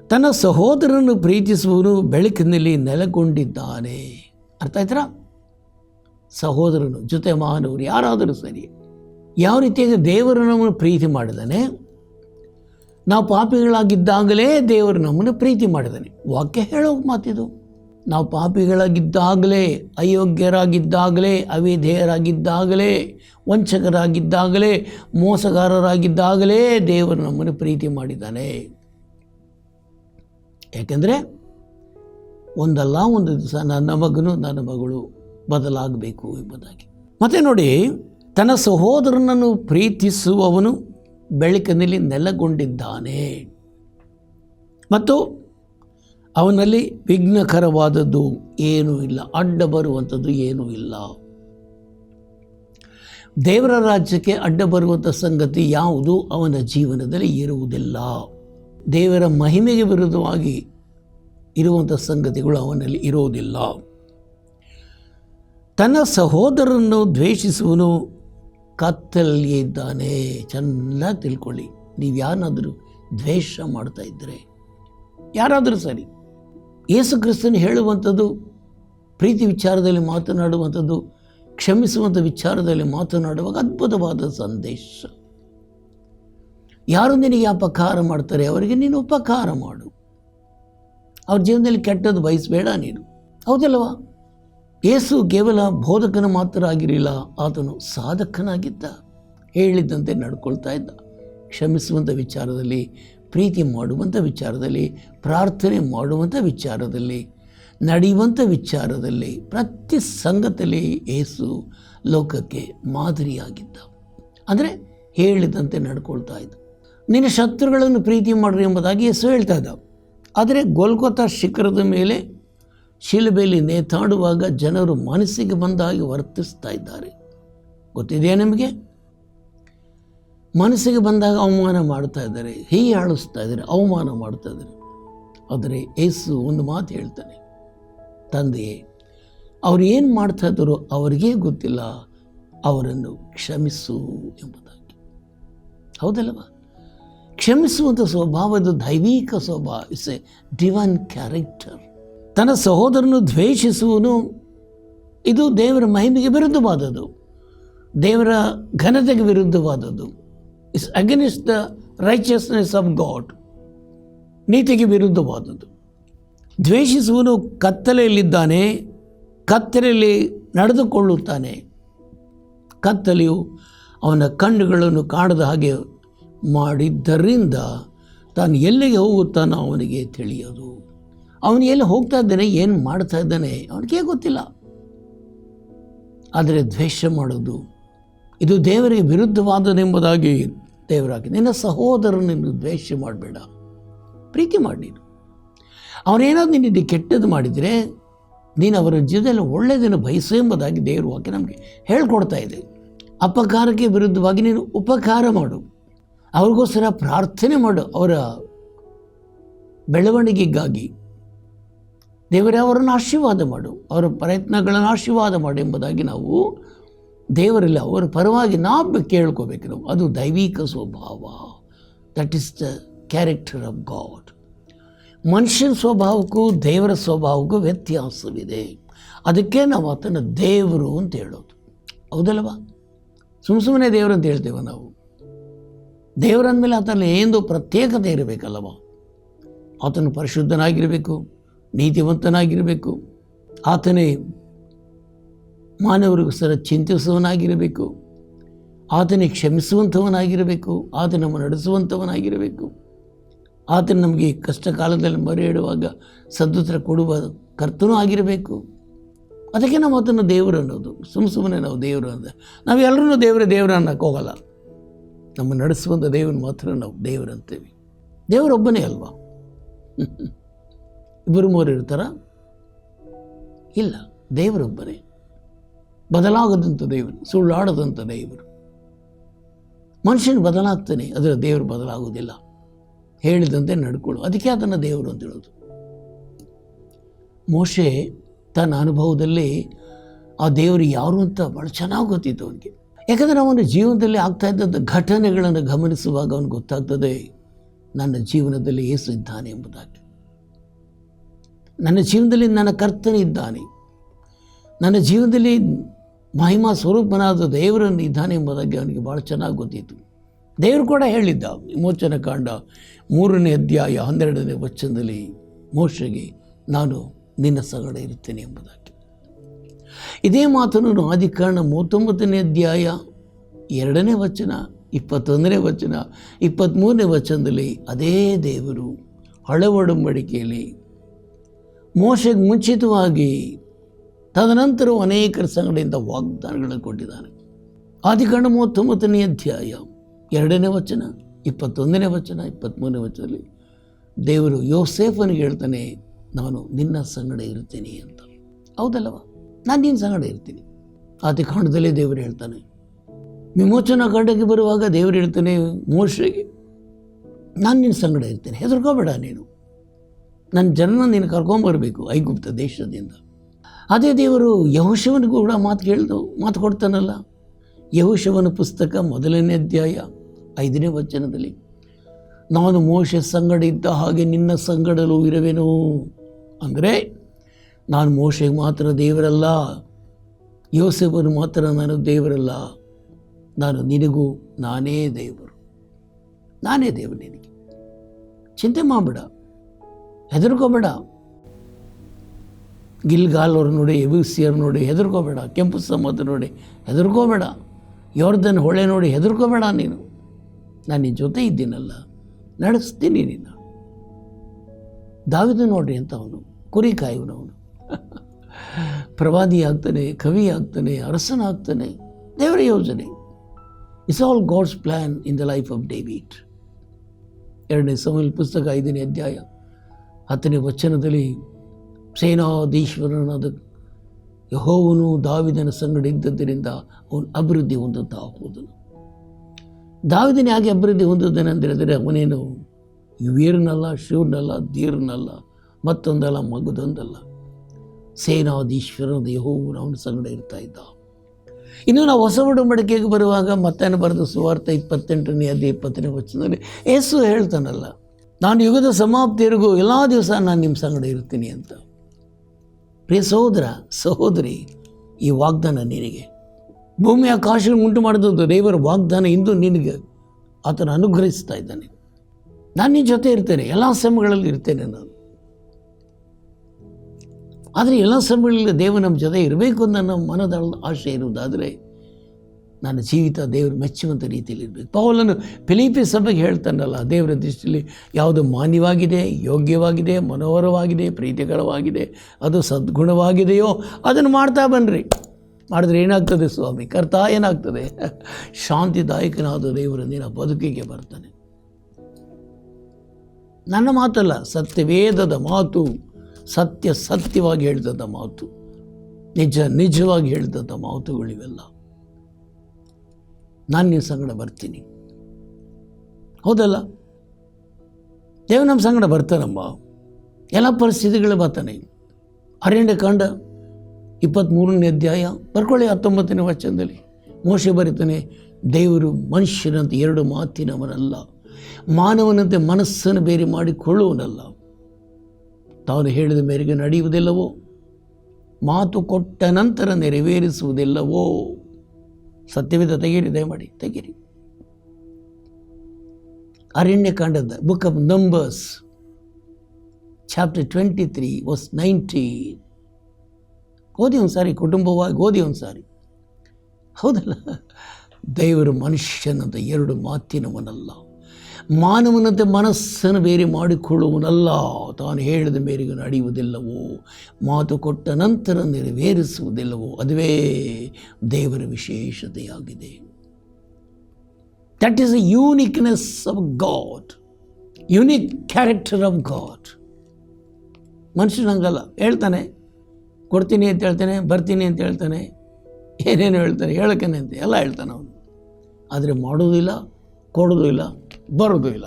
ತನ್ನ ಸಹೋದರನ್ನು ಪ್ರೀತಿಸುವನು ಬೆಳಕಿನಲ್ಲಿ ನೆಲೆಗೊಂಡಿದ್ದಾನೆ. ಅರ್ಥ ಆಯ್ತಾ ಸಹೋದರನು, ಜೊತೆ ಮಾನವರು ಯಾರಾದರೂ ಸರಿ ಯಾವ ರೀತಿಯಾಗಿ ದೇವರು ನಮ್ಮನ್ನು ಪ್ರೀತಿ ಮಾಡಿದಾನೆ? ನಾವು ಪಾಪಿಗಳಾಗಿದ್ದಾಗಲೇ ದೇವರು ನಮ್ಮನ್ನು ಪ್ರೀತಿ ಮಾಡಿದಾನೆ. ವಾಕ್ಯ ಹೇಳೋ ಮಾತಿದು. ನಾವು ಪಾಪಿಗಳಾಗಿದ್ದಾಗಲೇ, ಅಯೋಗ್ಯರಾಗಿದ್ದಾಗಲೇ, ಅವಿಧೇಯರಾಗಿದ್ದಾಗಲೇ, ವಂಚಕರಾಗಿದ್ದಾಗಲೇ, ಮೋಸಗಾರರಾಗಿದ್ದಾಗಲೇ ದೇವರು ನಮ್ಮನ್ನು ಪ್ರೀತಿ ಮಾಡಿದ್ದಾನೆ. ಯಾಕೆಂದರೆ ಒಂದಲ್ಲ ಒಂದು ದಿವಸ ನನ್ನ ಮಗನು ನನ್ನ ಮಗಳು ಬದಲಾಗಬೇಕು ಎಂಬುದಾಗಿ. ಮತ್ತು ನೋಡಿ, ತನ್ನ ಸಹೋದರನನ್ನು ಪ್ರೀತಿಸುವವನು ಬೆಳಕಿನಲ್ಲಿ ನೆಲೆಗೊಂಡಿದ್ದಾನೆ. ಮತ್ತು ಅವನಲ್ಲಿ ವಿಘ್ನಕರವಾದದ್ದು ಏನೂ ಇಲ್ಲ, ಅಡ್ಡ ಬರುವಂಥದ್ದು ಏನೂ ಇಲ್ಲ. ದೇವರ ರಾಜ್ಯಕ್ಕೆ ಅಡ್ಡ ಬರುವಂಥ ಸಂಗತಿ ಯಾವುದು? ಅವನ ಜೀವನದಲ್ಲಿ ಇರುವುದಿಲ್ಲ. ದೇವರ ಮಹಿಮೆಗೆ ವಿರುದ್ಧವಾಗಿ ಇರುವಂಥ ಸಂಗತಿಗಳು ಅವನಲ್ಲಿ ಇರೋದಿಲ್ಲ ತನ್ನ ಸಹೋದರನ್ನು ದ್ವೇಷಿಸುವನು ಕತ್ತಲಲ್ಲಿ ಚೆನ್ನಾಗಿ ತಿಳ್ಕೊಳ್ಳಿ ನೀವು ಯಾರನ್ನಾದರೂ ದ್ವೇಷ ಮಾಡ್ತಾ ಇದ್ದರೆ ಯಾರಾದರೂ ಸರಿ ಯೇಸು ಕ್ರಿಸ್ತನು ಹೇಳುವಂಥದ್ದು, ಪ್ರೀತಿ ವಿಚಾರದಲ್ಲಿ ಮಾತನಾಡುವಂಥದ್ದು, ಕ್ಷಮಿಸುವಂಥ ವಿಚಾರದಲ್ಲಿ ಮಾತನಾಡುವಾಗ ಅದ್ಭುತವಾದ ಸಂದೇಶ. ಯಾರು ನಿನಗೆ ಅಪಕಾರ ಮಾಡ್ತಾರೆ? ಅವರಿಗೆ ನೀನು ಉಪಕಾರ ಮಾಡು. ಅವ್ರ ಜೀವನದಲ್ಲಿ ಕೆಟ್ಟದ್ದು ಬಯಸಬೇಡ ನೀನು. ಹೌದಲ್ವಾ? ಯೇಸು ಕೇವಲ ಬೋಧಕನ ಮಾತ್ರ ಆಗಿರಲಿಲ್ಲ, ಆತನು ಸಾಧಕನಾಗಿದ್ದ. ಹೇಳಿದ್ದಂತೆ ನಡ್ಕೊಳ್ತಾ ಇದ್ದ. ಕ್ಷಮಿಸುವಂಥ ವಿಚಾರದಲ್ಲಿ ಪ್ರೀತಿ ಮಾಡುವಂಥ ವಿಚಾರದಲ್ಲಿ, ಪ್ರಾರ್ಥನೆ ಮಾಡುವಂಥ ವಿಚಾರದಲ್ಲಿ, ನಡೆಯುವಂಥ ವಿಚಾರದಲ್ಲಿ ಪ್ರತಿ ಸಂಗತಿಯಲ್ಲಿ ಏಸು ಲೋಕಕ್ಕೆ ಮಾದರಿಯಾಗಿದ್ದ. ಅಂದರೆ ಹೇಳಿದಂತೆ ನಡ್ಕೊಳ್ತಾ ಇದ್ದ. ನಿನ್ನ ಶತ್ರುಗಳನ್ನು ಪ್ರೀತಿ ಮಾಡ್ರಿ ಎಂಬುದಾಗಿ ಯೇಸು ಹೇಳ್ತಾ ಇದ್ದ. ಆದರೆ ಗೋಲ್ಕೊತ ಶಿಖರದ ಮೇಲೆ ಶಿಲುಬೆಯಲ್ಲಿ ನೇತಾಡುವಾಗ ಜನರು ಮನಸ್ಸಿಗೆ ಬಂದಾಗಿ ವರ್ತಿಸ್ತಾ ಇದ್ದಾರೆ. ಗೊತ್ತಿದೆಯಾ ನಿಮಗೆ? ಮನಸ್ಸಿಗೆ ಬಂದಾಗ ಅವಮಾನ ಮಾಡ್ತಾ ಇದ್ದಾರೆ ಹೀಯಾಳಿಸ್ತಾ ಇದ್ದಾರೆ, ಅವಮಾನ ಮಾಡ್ತಾ ಇದ್ದಾರೆ. ಆದರೆ ಏಸು ಒಂದು ಮಾತು ಹೇಳ್ತಾನೆ, ತಂದೆಯೇ, ಅವ್ರು ಏನು ಮಾಡ್ತಾ ಇದ್ದಾರೋ ಅವರಿಗೇ ಗೊತ್ತಿಲ್ಲ, ಅವರನ್ನು ಕ್ಷಮಿಸು ಎಂಬುದಾಗಿ. ಹೌದಲ್ಲವಾ? ಕ್ಷಮಿಸುವಂಥ ಸ್ವಭಾವದ ದೈವಿಕ ಸ್ವಭಾವ ಇಸ್ ಎ ಡಿವೈನ್ ಕ್ಯಾರೆಕ್ಟರ್ ತನ್ನ ಸಹೋದರನು ದ್ವೇಷಿಸುವನು, ಇದು ದೇವರ ಮಹಿಮೆಗೆ ವಿರುದ್ಧವಾದದ್ದು, ದೇವರ ಘನತೆಗೆ ವಿರುದ್ಧವಾದದ್ದು. Is against the righteousness of God ನೀತಿಗೆ ವಿರುದ್ಧವಾದದ್ದು. ದ್ವೇಷಿಸುವನು ಕತ್ತಲೆಯಲ್ಲಿದ್ದಾನೆ, ಕತ್ತಲೆಯಲ್ಲಿ ನಡೆದುಕೊಳ್ಳುತ್ತಾನೆ. ಕತ್ತಲೆಯು ಅವನ ಕಣ್ಣುಗಳನ್ನು ಕಾಣದ ಹಾಗೆ ಮಾಡಿದ್ದರಿಂದ ತಾನು ಎಲ್ಲಿಗೆ ಹೋಗುತ್ತಾನೋ ಅವನಿಗೆ ತಿಳಿಯೋದು. ಅವನು ಎಲ್ಲಿ ಹೋಗ್ತಾ ಇದ್ದಾನೆ, ಏನು ಮಾಡ್ತಾ ಇದ್ದಾನೆ, ಅವನಿಗೆ ಗೊತ್ತಿಲ್ಲ. ಆದರೆ ದ್ವೇಷ ಮಾಡೋದು ಇದು ದೇವರಿಗೆ ವಿರುದ್ಧವಾದದೆಂಬುದಾಗಿ ದೇವರಾಗಿ, ನಿನ್ನ ಸಹೋದರನನ್ನು ದ್ವೇಷ ಮಾಡಬೇಡ. ಪ್ರೀತಿ ಮಾಡಿ ನೀನು. ಅವನೇನಾದ್ರು ನಿನ್ನಿಂದ ಕೆಟ್ಟದ್ದು ಮಾಡಿದರೆ ನೀನು ಅವರ ಜೀವನದಲ್ಲಿ ಒಳ್ಳೆಯದನ್ನು ಬಯಸು ಎಂಬುದಾಗಿ ದೇವರು ವಾಕ್ಯ ನಮಗೆ ಹೇಳ್ಕೊಡ್ತಾ ಇದೆ. ಅಪಕಾರಕ್ಕೆ ವಿರುದ್ಧವಾಗಿ ನೀನು ಉಪಕಾರ ಮಾಡು. ಅವ್ರಿಗೋಸ್ಕರ ಪ್ರಾರ್ಥನೆ ಮಾಡು. ಅವರ ಬೆಳವಣಿಗೆಗಾಗಿ ದೇವರೇ ಅವರನ್ನು ಆಶೀರ್ವಾದ ಮಾಡು. ಅವರ ಪ್ರಯತ್ನಗಳನ್ನು ಆಶೀರ್ವಾದ ಮಾಡು ಎಂಬುದಾಗಿ ನಾವು ದೇವರಲ್ಲಿ ಅವರ ಪರವಾಗಿ ನಾವು ಕೇಳ್ಕೋಬೇಕು ನಾವು ಅದು ದೈವಿಕ ಸ್ವಭಾವ. That is the character of God ಮನುಷ್ಯನ ಸ್ವಭಾವಕ್ಕೂ ದೇವರ ಸ್ವಭಾವಕ್ಕೂ ವ್ಯತ್ಯಾಸವಿದೆ. ಅದಕ್ಕೆ ನಾವು ಆತನ ದೇವರು ಅಂತ ಹೇಳೋದು. ಹೌದಲ್ವಾ? ಸುಮ್ಮ ಸುಮ್ಮನೆ ದೇವರು ಅಂತ ಹೇಳ್ತೇವೆ ನಾವು. ದೇವರಂದಮೇಲೆ ಆತನ ಏನು ಪ್ರತ್ಯೇಕತೆ ಇರಬೇಕಲ್ಲವ? ಆತನು ಪರಿಶುದ್ಧನಾಗಿರಬೇಕು, ನೀತಿವಂತನಾಗಿರಬೇಕು. ಆತನೇ ಮಾನವರಿಗೋಸ್ಕರ ಚಿಂತಿಸುವವನಾಗಿರಬೇಕು. ಆತನಿಗೆ ಕ್ಷಮಿಸುವಂಥವನಾಗಿರಬೇಕು. ಆತ ನಮ್ಮ ನಡೆಸುವಂಥವನಾಗಿರಬೇಕು. ಆತನ ನಮಗೆ ಕಷ್ಟ ಕಾಲದಲ್ಲಿ ಮರೆ ಇಡುವಾಗ ಸದ್ದುತ್ತರ ಕೊಡುವ ಕರ್ತನೂ ಆಗಿರಬೇಕು. ಅದಕ್ಕೆ ನಾವು ಆತನ ದೇವರು ಅನ್ನೋದು. ಸುಮ್ಮ ಸುಮ್ಮನೆ ನಾವು ದೇವರು ಅಂತ ನಾವು ಎಲ್ಲರೂ ದೇವರೇ, ದೇವರು ಅನ್ನೋಕ್ಕೆ ಹೋಗಲ್ಲ. ನಮ್ಮ ನಡೆಸುವಂಥ ದೇವನ ಮಾತ್ರ ನಾವು ದೇವರು ಅಂತೇವೆ. ದೇವರೊಬ್ಬನೇ ಅಲ್ವಾ? ಇಬ್ಬರು ಮೂವರು ಇರ್ತಾರ? ಇಲ್ಲ ದೇವರೊಬ್ಬನೇ ಬದಲಾಗದಂಥ ದೇವರು ಸುಳ್ಳಾಡದಂಥ ದೇವರು. ಮನುಷ್ಯನ ಬದಲಾಗ್ತಾನೆ, ಅದರ ದೇವರು ಬದಲಾಗುವುದಿಲ್ಲ. ಹೇಳಿದಂತೆ ನಡ್ಕೊಳ್ಳು ಅದಕ್ಕೆ ಅದನ್ನು ದೇವರು ಅಂತ ಹೇಳೋದು ಮೋಶೆ ತನ್ನ ಅನುಭವದಲ್ಲಿ ಆ ದೇವರು ಯಾರು ಅಂತ ಭಾಳ ಚೆನ್ನಾಗಿ ಗೊತ್ತಿತ್ತು ಅವನಿಗೆ. ಯಾಕಂದರೆ ಅವನ ಜೀವನದಲ್ಲಿ ಆಗ್ತಾ ಇದ್ದಂಥ ಘಟನೆಗಳನ್ನು ಗಮನಿಸುವಾಗ ಅವನಿಗೆ ಗೊತ್ತಾಗ್ತದೆ, ನನ್ನ ಜೀವನದಲ್ಲಿ ಏಸು ಇದ್ದಾನೆ ಎಂಬುದಾಗಿ. ನನ್ನ ಜೀವನದಲ್ಲಿ ನನ್ನ ಕರ್ತನಿದ್ದಾನೆ ನನ್ನ ಜೀವನದಲ್ಲಿ ಮಹಿಮಾ ಸ್ವರೂಪನಾದ ದೇವರನ್ನು ಇದ್ದಾನೆ ಎಂಬುದಾಗಿ ಅವನಿಗೆ ಭಾಳ ಚೆನ್ನಾಗಿ ಗೊತ್ತಿತ್ತು. ದೇವರು ಕೂಡ ಹೇಳಿದ್ದ ವಿಮೋಚನ ಕಾಂಡ ಮೂರನೇ ಅಧ್ಯಾಯ ಹನ್ನೆರಡನೇ ವಚನದಲ್ಲಿ ಮೋಶೆಗೆ, ನಾನು ನಿನ್ನ ಸಗಡ ಇರುತ್ತೇನೆ ಎಂಬುದಾಗಿ. ಇದೇ ಮಾತನ್ನು ಆದಿಕಾರಣ ಮೂವತ್ತೊಂಬತ್ತನೇ ಅಧ್ಯಾಯ ಎರಡನೇ ವಚನ, ಇಪ್ಪತ್ತೊಂದನೇ ವಚನ ಇಪ್ಪತ್ತ್ಮೂರನೇ ವಚನದಲ್ಲಿ ಅದೇ ದೇವರು ಹಳೆ ಒಡಂಬಡಿಕೆಯಲ್ಲಿ ಮೋಶೆಗೆ ಮುಂಚಿತವಾಗಿ ತದನಂತರ ಅನೇಕರ ಸಂಗಡಿಯಿಂದ ವಾಗ್ದಾನಗಳನ್ನು ಕೊಟ್ಟಿದ್ದಾನೆ. ಆದಿಕಾಂಡ ಮೂವತ್ತೊಂಬತ್ತನೇ ಅಧ್ಯಾಯ, ಎರಡನೇ ವಚನ, ಇಪ್ಪತ್ತೊಂದನೇ ವಚನ ಇಪ್ಪತ್ತ್ಮೂರನೇ ವಚನದಲ್ಲಿ ದೇವರು ಯೋಸೇಫನಿಗೆ ಹೇಳ್ತಾನೆ, ನಾನು ನಿನ್ನ ಸಂಗಡ ಇರ್ತೇನೆ ಅಂತ. ಹೌದಲ್ಲವ? ನಾನು ನಿನ್ನ ಸಂಗಡ ಇರ್ತೀನಿ. ಆದಿಕಾಂಡದಲ್ಲೇ ದೇವರು ಹೇಳ್ತಾನೆ, ವಿಮೋಚನಾ ಕಾಂಡಕ್ಕೆ ಬರುವಾಗ ದೇವರು ಹೇಳ್ತಾನೆ, ಮೋಶೆಗೆ, ನಾನು ನಿನ್ನ ಸಂಗಡ ಇರ್ತೇನೆ. ಹೆದರ್ಕೋಬೇಡ ನೀನು. ನನ್ನ ಜನನ ನೀನು ಕರ್ಕೊಂಬರಬೇಕು ಐಗುಪ್ತ ದೇಶದಿಂದ. ಅದೇ ದೇವರು ಯಹುಶವನಿಗೂ ಕೂಡ ಮಾತು ಕೇಳಿದು ಮಾತು ಕೊಡ್ತಾನಲ್ಲ. ಯಹುಶವನ ಪುಸ್ತಕ ಮೊದಲನೇ ಅಧ್ಯಾಯ ಐದನೇ ವಚನದಲ್ಲಿ, ನಾನು ಮೋಶ ಸಂಗಡ ಇದ್ದ ಹಾಗೆ ನಿನ್ನ ಸಂಗಡಲು ಇರುವೆನು. ಅಂದರೆ, ನಾನು ಮೋಶೆಗೆ ಮಾತ್ರ ದೇವರಲ್ಲ, ಯೋಸೆಫನು ಮಾತ್ರ ನಾನು ದೇವರಲ್ಲ, ನಾನು ನಿನಗೂ ನಾನೇ ದೇವರು. ನಾನೇ ದೇವರು ನಿನಗೆ. ಚಿಂತೆ ಮಾಡಬೇಡ, ಹೆದರ್ಕೋಬೇಡ. ಗಿಲ್ಗಾಲ್ ಅವ್ರು ನೋಡಿ ಎಬಿಸಿಯರ್ ನೋಡಿ, ಹೆದರ್ಕೋಬೇಡ. ಕೆಂಪು ಸಮುದ್ರ ನೋಡಿ, ಹೆದರ್ಕೋಬೇಡ. ಯೋರ್ದನ್ ಹೊಳೆ ನೋಡಿ, ಹೆದರ್ಕೋಬೇಡ ನೀನು. ನಾನು ನಿನ್ನ ಜೊತೆ ಇದ್ದೀನಲ್ಲ, ನಡೆಸ್ತೀನಿ ನಿನ್ನ. ದಾವಿದ ನೋಡ್ರಿ ಅಂತ ಅವನು ಕುರಿ ಕಾಯುವನವನು ಪ್ರವಾದಿ ಆಗ್ತಾನೆ, ಕವಿ ಆಗ್ತಾನೆ ಅರಸನಾಗ್ತಾನೆ ದೇವರ ಯೋಜನೆ. It's all God's plan in the life of David ಎರಡನೇ ಸಮಯ ಪುಸ್ತಕ ಐದನೇ ಅಧ್ಯಾಯ ಹತ್ತನೇ ವಚನದಲ್ಲಿ ಸೇನಾಧೀಶ್ವರನಾದ ಯಹೋವನು ದಾವಿದನ ಸಂಗಡ ಇದ್ದದ್ದರಿಂದ ಅವನು ಅಭಿವೃದ್ಧಿ ಹೊಂದುತ್ತಾ ಹೋದನು. ದಾವಿದನ ಹೇಗೆ ಅಭಿವೃದ್ಧಿ ಹೊಂದುತ್ತಾನೆಂದರೆ ಅವನೇನು ವೀರನಲ್ಲ ಶಿವನಲ್ಲ ಧೀರನಲ್ಲ, ಮತ್ತೊಂದಲ್ಲ, ಮಗದೊಂದಲ್ಲ. ಸೇನಾಧೀಶ್ವರನಾದ ಯಹೋವನು ಅವನ ಸಂಗಡ ಇರ್ತಾ ಇದ್ದ. ಇನ್ನು ನಾವು ಹೊಸ ಒಡಂಬಡಿಕೆಗೆ ಬರುವಾಗ ಮತ್ತೆ ಬರೆದ ಸುವಾರ್ಥ ಇಪ್ಪತ್ತೆಂಟನೇ ಅದೇ ಇಪ್ಪತ್ತನೇ ವಚನದಲ್ಲಿ ಏಸು ಹೇಳ್ತಾನಲ್ಲ, ನಾನು ಯುಗದ ಸಮಾಪ್ತಿಯರಿಗೂ ಎಲ್ಲ ದಿವಸ ನಾನು ನಿಮ್ಮ ಸಂಗಡ ಇರ್ತೀನಿ ಅಂತ. ಪ್ರಿಯ ಸಹೋದರ, ಸಹೋದರಿ, ಈ ವಾಗ್ದಾನ ನಿನಗೆ. ಭೂಮಿ ಆಕಾಶ ಉಂಟು ಮಾಡಿದಂಥ ದೇವರ ವಾಗ್ದಾನ ಇಂದು ನಿನಗೆ. ಆತನ ಅನುಗ್ರಹಿಸ್ತಾ ಇದ್ದಾನೆ. ನಾನು ನಿನ್ನ ಜೊತೆ ಇರ್ತೇನೆ, ಎಲ್ಲ ಸಮಯಗಳಲ್ಲಿ ಇರ್ತೇನೆ ನಾನು. ಆದರೆ ಎಲ್ಲ ಸಮಯಗಳಲ್ಲಿ ದೇವ ನಮ್ಮ ಜೊತೆ ಇರಬೇಕು ಅಂತ ನಮ್ಮ ಮನದ ಆಶೆ ಇರುವುದಾದರೆ ನನ್ನ ಜೀವಿತ ದೇವರು ಮೆಚ್ಚುವಂಥ ರೀತಿಯಲ್ಲಿ ಇರಬೇಕು. ಪೌಲನು ಫಿಲಿಪಿ ಸಭೆಗೆ ಹೇಳ್ತಾನಲ್ಲ, ದೇವರ ದೃಷ್ಟಿಯಲ್ಲಿ ಯಾವುದು ಮಾನ್ಯವಾಗಿದೆ, ಯೋಗ್ಯವಾಗಿದೆ, ಮನೋಹರವಾಗಿದೆ, ಪ್ರೀತಿಕರವಾಗಿದೆ, ಅದು ಸದ್ಗುಣವಾಗಿದೆಯೋ ಅದನ್ನು ಮಾಡ್ತಾ ಬನ್ನಿರಿ ಮಾಡಿದ್ರೆ ಏನಾಗ್ತದೆ ಸ್ವಾಮಿ? ಕರ್ತ ಏನಾಗ್ತದೆ? ಶಾಂತಿದಾಯಕನಾದ ದೇವರ ನಿನ್ನ ಬದುಕಿಗೆ ಬರ್ತಾನೆ. ನನ್ನ ಮಾತಲ್ಲ, ಸತ್ಯವೇದದ ಮಾತು, ಸತ್ಯ ಸತ್ಯವಾಗಿ ಹೇಳಿದಂಥ ಮಾತು, ನಿಜ ನಿಜವಾಗಿ ಹೇಳಿದಂಥ ಮಾತುಗಳಿವೆಲ್ಲ. ನಾನು ನಿನ್ನ ಸಂಗಡ ಬರ್ತೀನಿ. ಹೌದಲ್ಲ? ದೇವ ನಮ್ಮ ಸಂಗಡ ಬರ್ತಾನಮ್ಮ. ಎಲ್ಲ ಪರಿಸ್ಥಿತಿಗಳು ಬರ್ತಾನೆ. ಅರಣ್ಯಕಾಂಡ ಇಪ್ಪತ್ತ್ಮೂರನೇ ಅಧ್ಯಾಯ, ಬರ್ಕೊಳ್ಳಿ ಹತ್ತೊಂಬತ್ತನೇ ವಚನದಲ್ಲಿ. ಮೋಶೆ ಬರೀತಾನೆ, ದೇವರು ಮನುಷ್ಯನಂತೆ ಎರಡು ಮಾತಿನವನಲ್ಲ. ಮಾನವನಂತೆ ಮನಸ್ಸನ್ನು ಬೇರೆ ಮಾಡಿಕೊಳ್ಳುವನಲ್ಲ. ತಾನು ಹೇಳಿದ ಮೇರೆಗೆ ನಡೆಯುವುದಿಲ್ಲವೋ? ಮಾತು ಕೊಟ್ಟ ನಂತರ ನೆರವೇರಿಸುವುದಿಲ್ಲವೋ? ಸತ್ಯವಿದ ತೆಗೀರಿ, ದಯಮಾಡಿ, ತೆಗೀರಿ. ಅರಣ್ಯಕಾಂಡದ book of Numbers chapter twenty three verse nineteen ಓದಿ ಒಂದು ಸಾರಿ ಕುಟುಂಬವಾಗಿ ಓದಿ ಒಂದು ಸಾರಿ ಹೌದಲ್ಲ? ದೇವರು ಮನುಷ್ಯನಂತ ಎರಡು ಮಾತಿನವನಲ್ಲ. ಮಾನವನಂತೆ ಮನಸ್ಸನ್ನು ಬೇರೆ ಮಾಡಿಕೊಳ್ಳುವನಲ್ಲ. ತಾನು ಹೇಳಿದ ಮೇರೆಗೆ ನಡೆಯುವುದಿಲ್ಲವೋ, ಮಾತು ಕೊಟ್ಟ ನಂತರ ನೆರವೇರಿಸುವುದಿಲ್ಲವೋ, ಅದುವೇ ದೇವರ ವಿಶೇಷತೆಯಾಗಿದೆ. That is a uniqueness of God unique character of God ಮನುಷ್ಯನ ಹಂಗಲ್ಲ. ಹೇಳ್ತಾನೆ, ಕೊಡ್ತೀನಿ ಅಂತ ಹೇಳ್ತಾನೆ, ಬರ್ತೀನಿ ಅಂತ ಹೇಳ್ತಾನೆ, ಏನೇನು ಹೇಳ್ತಾನೆ, ಹೇಳಕ್ಕೇನೆ ಅಂತ ಎಲ್ಲ ಹೇಳ್ತಾನೆ ಅವನು. ಆದರೆ ಮಾಡೋದಿಲ್ಲ ಕೊಡೋದು ಇಲ್ಲ ಬರೋದು ಇಲ್ಲ.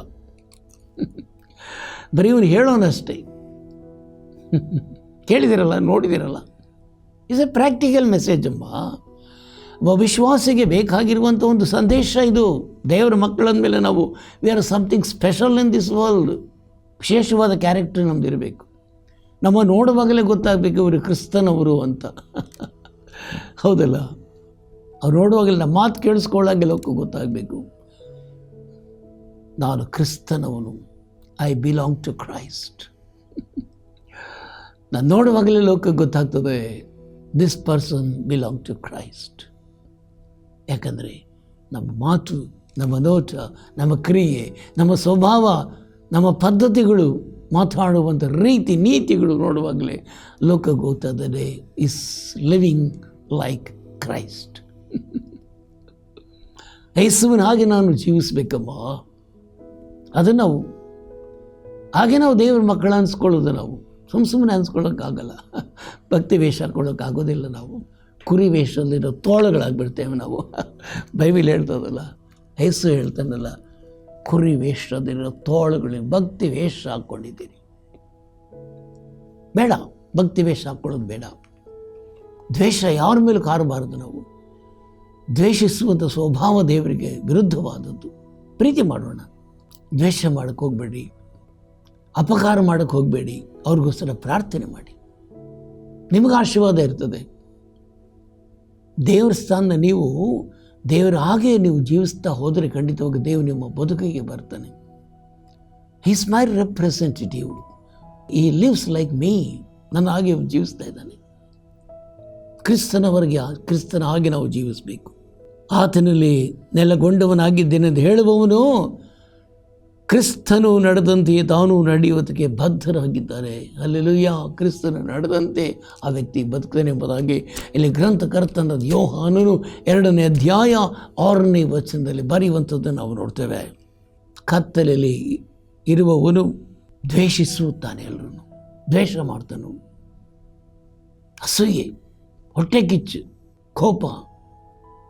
ಬರೀ ಇವನು ಹೇಳೋನಷ್ಟೇ. ಕೇಳಿದಿರಲ್ಲ, ನೋಡಿದಿರಲ್ಲ. ಇಸ್ ಎ ಪ್ರಾಕ್ಟಿಕಲ್ ಮೆಸೇಜ್ ಅಮ್ಮ. ಒಬ್ಬ ವಿಶ್ವಾಸಿಗೆ ಬೇಕಾಗಿರುವಂಥ ಒಂದು ಸಂದೇಶ ಇದು. ದೇವರ ಮಕ್ಕಳಂದ ಮೇಲೆ ನಾವು we are something special in this world ವಿಶೇಷವಾದ ಕ್ಯಾರೆಕ್ಟರ್ ನಮ್ದು ಇರಬೇಕು. ನಮ್ಮ ನೋಡುವಾಗಲೇ ಗೊತ್ತಾಗಬೇಕು ಇವರು ಕ್ರಿಸ್ತನವರು ಅಂತ. ಹೌದಲ್ಲ? ಅವ್ರು ನೋಡುವಾಗಲೇ ನಮ್ಮ ಮಾತು ಕೇಳಿಸ್ಕೊಳ್ಳಾಗೆ ಗೊತ್ತಾಗಬೇಕು. ನಾನು ಕ್ರಿಸ್ತನವನು. ಐ ಬಿಲಾಂಗ್ ಟು ಕ್ರೈಸ್ಟ್ ನಾನು ನೋಡುವಾಗಲೇ ಲೋಕಕ್ಕೆ ಗೊತ್ತಾಗ್ತದೆ this person belong to Christ ಯಾಕಂದರೆ ನಮ್ಮ ಮಾತು, ನಮ್ಮ ನೋಟ, ನಮ್ಮ ಕ್ರಿಯೆ, ನಮ್ಮ ಸ್ವಭಾವ, ನಮ್ಮ ಪದ್ಧತಿಗಳು ಮಾತಾಡುವಂಥ ರೀತಿ, ನೀತಿಗಳು ನೋಡುವಾಗಲೇ ಲೋಕ ಗೊತ್ತಾದರೆ ಇಸ್ ಲಿವಿಂಗ್ ಲೈಕ್ ಕ್ರೈಸ್ಟ್ ಯೇಸುವಿನ ಹಾಗೆ ನಾನು ಜೀವಿಸ್ಬೇಕಮ್ಮ. ಅದು ನಾವು. ಹಾಗೆ ನಾವು ದೇವ್ರ ಮಕ್ಕಳ ಅನ್ಸ್ಕೊಳ್ಳೋದು ನಾವು. ಸುಮ್ಮ ಸುಮ್ಮನೆ ಅನ್ಸ್ಕೊಳ್ಳೋಕ್ಕಾಗಲ್ಲ. ಭಕ್ತಿ ವೇಷ ಹಾಕ್ಕೊಳ್ಳೋಕ್ಕಾಗೋದಿಲ್ಲ ನಾವು. ಕುರಿ ವೇಷದಲ್ಲಿರೋ ತೋಳುಗಳಾಗ್ಬಿಡ್ತೇವೆ ನಾವು. ಬೈಬಿಲ್ ಹೇಳ್ತದಲ್ಲ, ಯೇಸು ಹೇಳ್ತಾನಲ್ಲ, ಕುರಿ ವೇಷದಲ್ಲಿರೋ ತೋಳುಗಳು ಭಕ್ತಿ ವೇಷ ಹಾಕ್ಕೊಂಡಿದ್ದೀರಿ ಬೇಡ, ಭಕ್ತಿ ವೇಷ ಹಾಕ್ಕೊಳ್ಳೋದು ಬೇಡ. ದ್ವೇಷ ಯಾರ ಮೇಲೂ ಕಾರಬಾರದು ನಾವು. ದ್ವೇಷಿಸುವಂಥ ಸ್ವಭಾವ ದೇವರಿಗೆ ವಿರುದ್ಧವಾದದ್ದು. ಪ್ರೀತಿ ಮಾಡೋಣ. ದ್ವೇಷ ಮಾಡೋಕ್ಕೆ ಹೋಗಬೇಡಿ. ಅಪಕಾರ ಮಾಡೋಕ್ಕೆ ಹೋಗಬೇಡಿ. ಅವ್ರಿಗೋಸ್ಕರ ಪ್ರಾರ್ಥನೆ ಮಾಡಿ. ನಿಮಗೆ ಆಶೀರ್ವಾದ ಇರ್ತದೆ. ದೇವರ ಸ್ಥಾನ ನೀವು, ದೇವರ ಹಾಗೆ ನೀವು ಜೀವಿಸ್ತಾ ಹೋದರೆ ಖಂಡಿತವಾಗಿ ದೇವ್ ನಿಮ್ಮ ಬದುಕಿಗೆ ಬರ್ತಾನೆ. He's my representative he lives like me ನನ್ನ ಹಾಗೆ ಜೀವಿಸ್ತಾ ಇದ್ದಾನೆ. ಕ್ರಿಸ್ತನವರೆಗೆ, ಕ್ರಿಸ್ತನ ಹಾಗೆ ನಾವು ಜೀವಿಸಬೇಕು. ಆತನಲ್ಲಿ ನೆಲಗೊಂಡವನಾಗಿದ್ದೇನೆಂದು ಹೇಳುವವನು ಕ್ರಿಸ್ತನು ನಡೆದಂತೆ ತಾನು ನಡೆಯುವುದಕ್ಕೆ ಬದ್ಧರಾಗಿದ್ದಾರೆ. ಅಲ್ಲೆಲುಯ್ಯ ಕ್ರಿಸ್ತನು ನಡೆದಂತೆ ಆ ವ್ಯಕ್ತಿ ಬದುಕ್ತಾನೆ ಎಂಬುದಾಗಿ ಇಲ್ಲಿ ಗ್ರಂಥಕರ್ತನ ಯೋಹಾನನು ಎರಡನೇ ಅಧ್ಯಾಯ ಆರನೇ ವಚನದಲ್ಲಿ ಬರೆಯುವಂಥದ್ದನ್ನು ನಾವು ನೋಡ್ತೇವೆ. ಕತ್ತಲಲ್ಲಿ ಇರುವವನು ದ್ವೇಷಿಸುತ್ತಾನೆ ಎಲ್ಲರೂ ದ್ವೇಷ ಮಾಡ್ತಾನು. ಅಸೂಯೆ, ಹೊಟ್ಟೆ ಕಿಚ್ಚು, ಕೋಪ,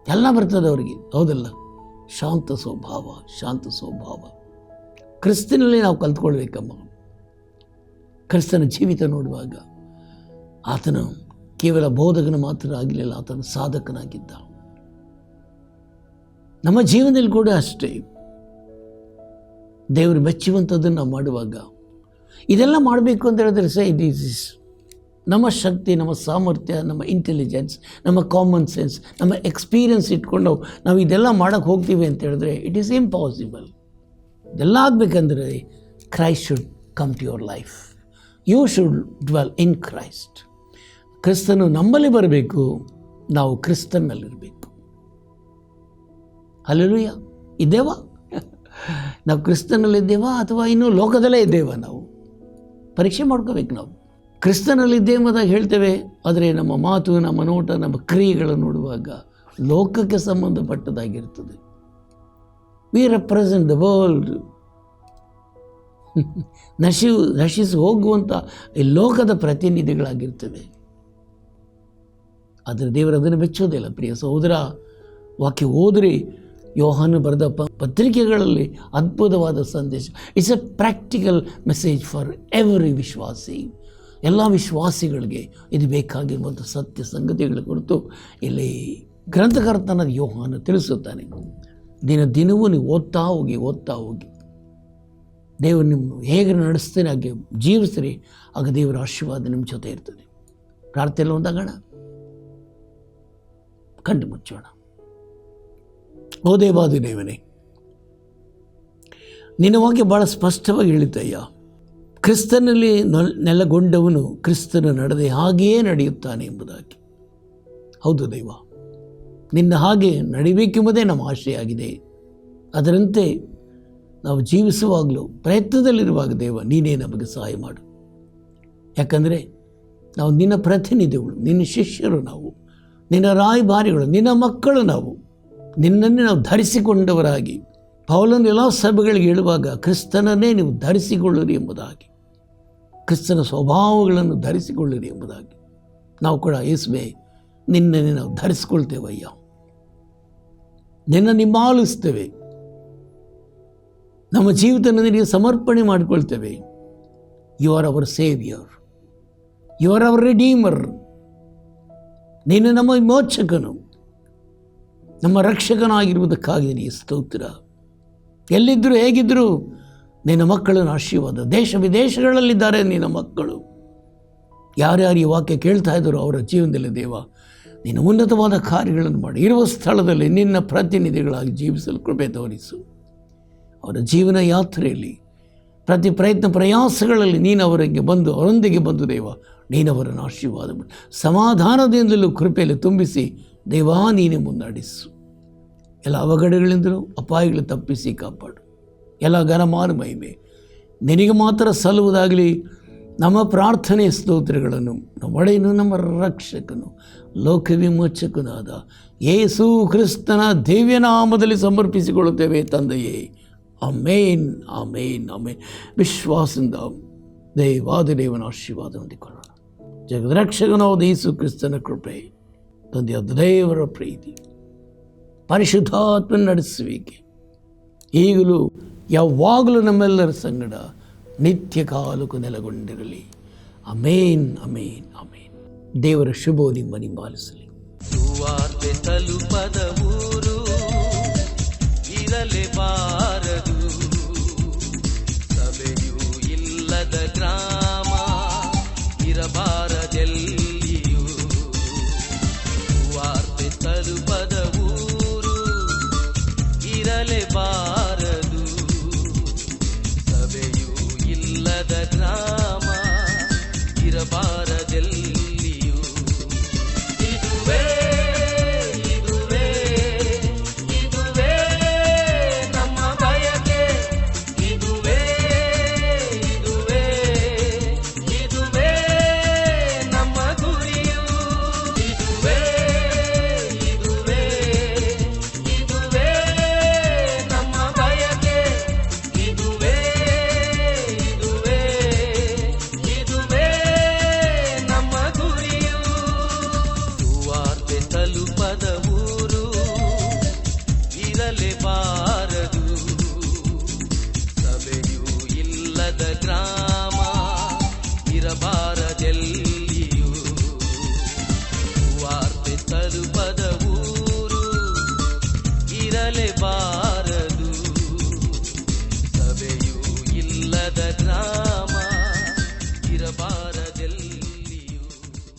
ಎಲ್ಲ ಬರ್ತದೆ ಅವರಿಗೆ. ಹೌದಲ್ಲ? ಶಾಂತ ಸ್ವಭಾವ ಶಾಂತ ಸ್ವಭಾವ. ಕ್ರಿಸ್ತನಲ್ಲಿ ನಾವು ಕಲ್ತ್ಕೊಳ್ಬೇಕಮ್ಮ. ಕ್ರಿಸ್ತನ ಜೀವಿತ ನೋಡುವಾಗ ಆತನು ಕೇವಲ ಬೋಧಕನ ಮಾತ್ರ ಆಗಲಿಲ್ಲ ಆತನು ಸಾಧಕನಾಗಿದ್ದ. ನಮ್ಮ ಜೀವನದಲ್ಲಿ ಕೂಡ ಅಷ್ಟೇ. ದೇವರು ಮೆಚ್ಚುವಂಥದ್ದನ್ನು ನಾವು ಮಾಡುವಾಗ ಇದೆಲ್ಲ ಮಾಡಬೇಕು ಅಂತ ಹೇಳಿದ್ರೆ ಸಹ ಇಟ್ ಈಸ್ ನಮ್ಮ ಶಕ್ತಿ, ನಮ್ಮ ಸಾಮರ್ಥ್ಯ, ನಮ್ಮ ಇಂಟೆಲಿಜೆನ್ಸ್ ನಮ್ಮ ಕಾಮನ್ ಸೆನ್ಸ್ ನಮ್ಮ ಎಕ್ಸ್ಪೀರಿಯನ್ಸ್ ಇಟ್ಕೊಂಡು ನಾವು ಇದೆಲ್ಲ ಮಾಡೋಕ್ಕೆ ಹೋಗ್ತೀವಿ ಅಂತ ಹೇಳಿದ್ರೆ ಇಟ್ ಈಸ್ ಇಂಪಾಸಿಬಲ್ ಇದೆಲ್ಲ ಆಗಬೇಕಂದ್ರೆ Christ should come to your life you should dwell in Christ ಕ್ರಿಸ್ತನು ನಮ್ಮಲ್ಲಿ ಬರಬೇಕು ನಾವು ಕ್ರಿಸ್ತನಲ್ಲಿರಬೇಕು. ಅಲ್ಲೂಯ ಇದ್ದೇವಾ? ನಾವು ಕ್ರಿಸ್ತನಲ್ಲಿದ್ದೇವಾ ಅಥವಾ ಇನ್ನೂ ಲೋಕದಲ್ಲೇ ಇದ್ದೇವಾ ನಾವು? ಪರೀಕ್ಷೆ ಮಾಡ್ಕೋಬೇಕು ನಾವು. ಕ್ರಿಸ್ತನಲ್ಲಿದ್ದೇವೆ ಎಂಬುದಾಗಿ ಹೇಳ್ತೇವೆ ಆದರೆ ನಮ್ಮ ಮಾತು ನಮ್ಮ ನೋಟ ನಮ್ಮ ಕ್ರಿಯೆಗಳನ್ನು ನೋಡುವಾಗ ಲೋಕಕ್ಕೆ ಸಂಬಂಧಪಟ್ಟದಾಗಿರ್ತದೆ ವಿ ರೆಪ್ರೆಸೆಂಟ್ ದ ವರ್ಲ್ಡ್ ನಶಿ, ನಶಿಸಿ ಹೋಗುವಂಥ ಈ ಲೋಕದ ಪ್ರತಿನಿಧಿಗಳಾಗಿರ್ತದೆ ಆದರೆ ದೇವರು ಅದನ್ನು ಮೆಚ್ಚೋದಿಲ್ಲ. ಪ್ರಿಯ ಸಹೋದರ, ವಾಕ್ಯ ಓದ್ರಿ. ಯೋಹಾನು ಬರೆದ ಪ, ಪತ್ರಿಕೆಗಳಲ್ಲಿ ಅದ್ಭುತವಾದ ಸಂದೇಶ. It's a practical message for every ವಿಶ್ವಾಸಿ. ಎಲ್ಲ ವಿಶ್ವಾಸಿಗಳಿಗೆ ಇದು ಬೇಕಾಗಿರುವಂಥ ಸತ್ಯ ಸಂಗತಿಗಳ ಕುರಿತು ಇಲ್ಲಿ ಗ್ರಂಥಕರ್ತನ ಯೋಹಾನು ತಿಳಿಸುತ್ತಾನೆ. ದಿನ ದಿನವೂ ನೀವು ಓದ್ತಾ ಹೋಗಿ ಓದ್ತಾ ಹೋಗಿ. ದೇವರು ನಿಮ್ಮ ಹೇಗೆ ನಡೆಸ್ತೀರಿ ಹಾಗೆ ಜೀವಿಸ್ರಿ, ಆಗ ದೇವರ ಆಶೀರ್ವಾದ ನಿಮ್ಮ ಜೊತೆ ಇರ್ತದೆ. ಪ್ರಾರ್ಥನೆ ಒಂದಾಗೋಣ. ಕಂಡು ಮುಚ್ಚೋಣ. ಓ ದೇವಾದಿ ದೇವನೇ ನಿನ್ನ ಬಗ್ಗೆ ಭಾಳ ಸ್ಪಷ್ಟವಾಗಿ ಹೇಳಿತಯ್ಯ ಕ್ರಿಸ್ತನಲ್ಲಿ ನೆಲೆಗೊಂಡವನು ಕ್ರಿಸ್ತನ ನಡೆದೇ ಹಾಗೆಯೇ ನಡೆಯುತ್ತಾನೆ ಎಂಬುದಾಗಿ. ಹೌದು ದೈವ. ನಿನ್ನ ಹಾಗೆ ನಡಿಬೇಕೆಂಬುದೇ ನಮ್ಮ ಆಶೆಯಾಗಿದೆ. ಅದರಂತೆ ನಾವು ಜೀವಿಸುವಾಗಲೂ ಪ್ರಯತ್ನದಲ್ಲಿರುವಾಗ ದೇವ, ನೀನೇ ನಮಗೆ ಸಹಾಯ ಮಾಡು. ಯಾಕಂದರೆ ನಾವು ನಿನ್ನ ಪ್ರತಿನಿಧಿಗಳು, ನಿನ್ನ ಶಿಷ್ಯರು ನಾವು, ನಿನ್ನ ರಾಯಭಾರಿಗಳು ನಿನ್ನ ಮಕ್ಕಳು ನಾವು. ನಿನ್ನನ್ನೇ ನಾವು ಧರಿಸಿಕೊಂಡವರಾಗಿ ಪೌಲನ ಎಲ್ಲ ಸಭೆಗಳಿಗೆ ಹೇಳುವಾಗ ಕ್ರಿಸ್ತನನ್ನೇ ನೀವು ಧರಿಸಿಕೊಳ್ಳಿರಿ ಎಂಬುದಾಗಿ, ಕ್ರಿಸ್ತನ ಸ್ವಭಾವಗಳನ್ನು ಧರಿಸಿಕೊಳ್ಳಿರಿ ಎಂಬುದಾಗಿ ನಾವು ಕೂಡ ಯೇಸುವೆ ನಿನ್ನನ್ನೇ ನಾವು ಧರಿಸ್ಕೊಳ್ತೇವಯ್ಯ. ನಿನ್ನ ನಿಮ್ಮಾಲಿಸ್ತೇವೆ. ನಮ್ಮ ಜೀವಿತ ನಿನಗೆ ಸಮರ್ಪಣೆ ಮಾಡಿಕೊಳ್ತೇವೆ. You are our saviour you are our redeemer ನೀನು ನಮ್ಮ ವಿಮೋಚಕನು. ನಮ್ಮ ರಕ್ಷಕನಾಗಿರುವುದಕ್ಕಾಗಿ ನೀ ಸ್ತೋತ್ರ. ಎಲ್ಲಿದ್ದರೂ ಹೇಗಿದ್ದರೂ ನಿನ್ನ ಮಕ್ಕಳನ್ನು ಆಶೀರ್ವಾದ. ದೇಶ ವಿದೇಶಗಳಲ್ಲಿದ್ದಾರೆ ನಿನ್ನ ಮಕ್ಕಳು. ಯಾರ್ಯಾರು ಈ ವಾಕ್ಯ ಕೇಳ್ತಾ ಇದ್ದರು ಅವರ ಜೀವನದಲ್ಲಿ ದೇವ ನಿನ್ನ ಉನ್ನತವಾದ ಕಾರ್ಯಗಳನ್ನು ಮಾಡಿ. ಇರುವ ಸ್ಥಳದಲ್ಲಿ ನಿನ್ನ ಪ್ರತಿನಿಧಿಗಳಾಗಿ ಜೀವಿಸಲು ಕೃಪೆ ತೋರಿಸು. ಅವರ ಜೀವನ ಯಾತ್ರೆಯಲ್ಲಿ, ಪ್ರತಿ ಪ್ರಯತ್ನ, ಪ್ರಯಾಸಗಳಲ್ಲಿ ನೀನು ಅವರಿಗೆ ಬಂದು, ಅವರೊಂದಿಗೆ ಬಂದು ದೇವ ನೀನವರನ್ನು ಆಶೀರ್ವಾದ ಸಮಾಧಾನದಿಂದಲೂ ಕೃಪೆಯಲ್ಲಿ ತುಂಬಿಸಿ ದೇವಾ, ನೀನೇ ಮುನ್ನಡೆಸು. ಎಲ್ಲ ಅವಘಡಗಳಿಂದಲೂ, ಅಪಾಯಗಳು ತಪ್ಪಿಸಿ ಕಾಪಾಡು. ಎಲ್ಲ ಘನಮಾನ ಮಹಿಮೆ. ನಿನಗೆ ಮಾತ್ರ ಸಲ್ಲುವುದಾಗಲಿ ನಮ್ಮ ಪ್ರಾರ್ಥನೆ ಸ್ತೋತ್ರಗಳನ್ನು ಒಡೆಯನು ನಮ್ಮ ರಕ್ಷಕನು, ಲೋಕವಿಮೋಚಕನಾದ ಯೇಸು ಕ್ರಿಸ್ತನ ದಿವ್ಯನಾಮದಲ್ಲಿ ಸಮರ್ಪಿಸಿಕೊಳ್ಳುತ್ತೇವೆ ತಂದೆಯೇ. ಅಮೇನ್ ಅಮೇನ್ ಅಮೇನ್ ವಿಶ್ವಾಸದಿಂದ ದೇವಾದ ದೇವನ ಆಶೀರ್ವಾದ ಹೊಂದಿಕೊಳ್ಳೋಣ. ಜಗದ್ರಕ್ಷಕನಾದ ಯೇಸು ಕ್ರಿಸ್ತನ ಕೃಪೆ, ತಂದೆಯ ದೇವರ ಪ್ರೀತಿ ಪರಿಶುದ್ಧಾತ್ಮ ನಡೆಸುವಿಕೆ. ಈಗಲೂ ಯಾವಾಗಲೂ ನಮ್ಮೆಲ್ಲರ ಸಂಗಡ ನಿತ್ಯ ಕಾಲಕ್ಕೂ ನೆಲೆಗೊಂಡಿರಲಿ. Amen amen amen. ದೇವರ ಶುಭವು ನಿಮ್ಮ ನಿಂಬಾಲಿಸಲಿ ಸುವಾರ್ತೆ ತಲುಪದ ಊರು ಇರಲೇಬಾರದು ಸಭೆಯೂ ಇಲ್ಲದ ಗ್ರಾಮ ಇರಬಾರದೆಲ್ಲಿಯೂ